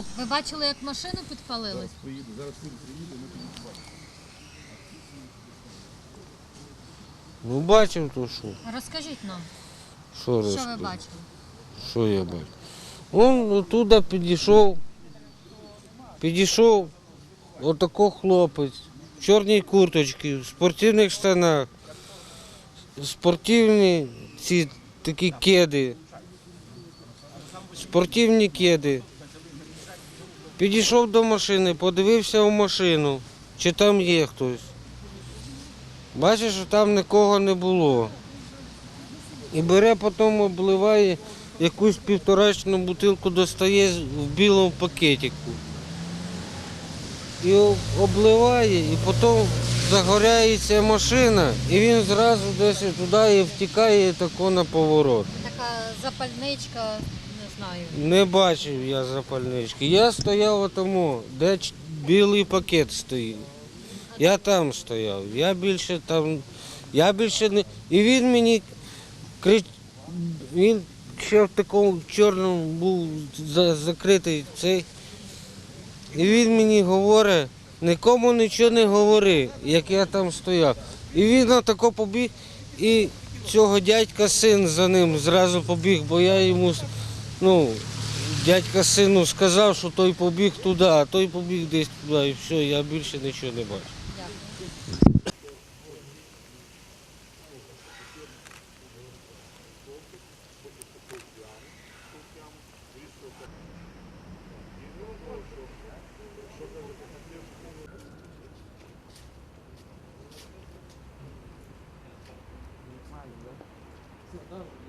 Ви бачили, як машину підпалили? Ну бачив то що. Розкажіть нам, Що, що ви бачили? Що я бачу? Он оттуда підійшов, підійшов отако хлопець в чорній курточці, в спортивних штанах, спортивні ці такі кеди, спортивні кеди. Підійшов до машини, подивився в машину, чи там є хтось. Бачиш, що там нікого не було. І бере потім обливає якусь півторачну бутилку достає в білому пакетику. І обливає, і потім загоряється машина, і він зразу десь туди і втікає тако на поворот. Така запальничка, знаю. Не бачив я запальнички. Я стояв отому, де білий пакет стоїть. Я там стояв. Я більше там. Я більше не. І він мені крич... Він ще в такому чорному був закритий цей. І він мені говорить, нікому нічого не говори, як я там стояв. І він отако побіг, і цього дядька син за ним зразу побіг, бо я йому ну, дядька сину сказав, що той побіг туди, а той побіг десь туди, і все, я більше нічого не бачу. Thank.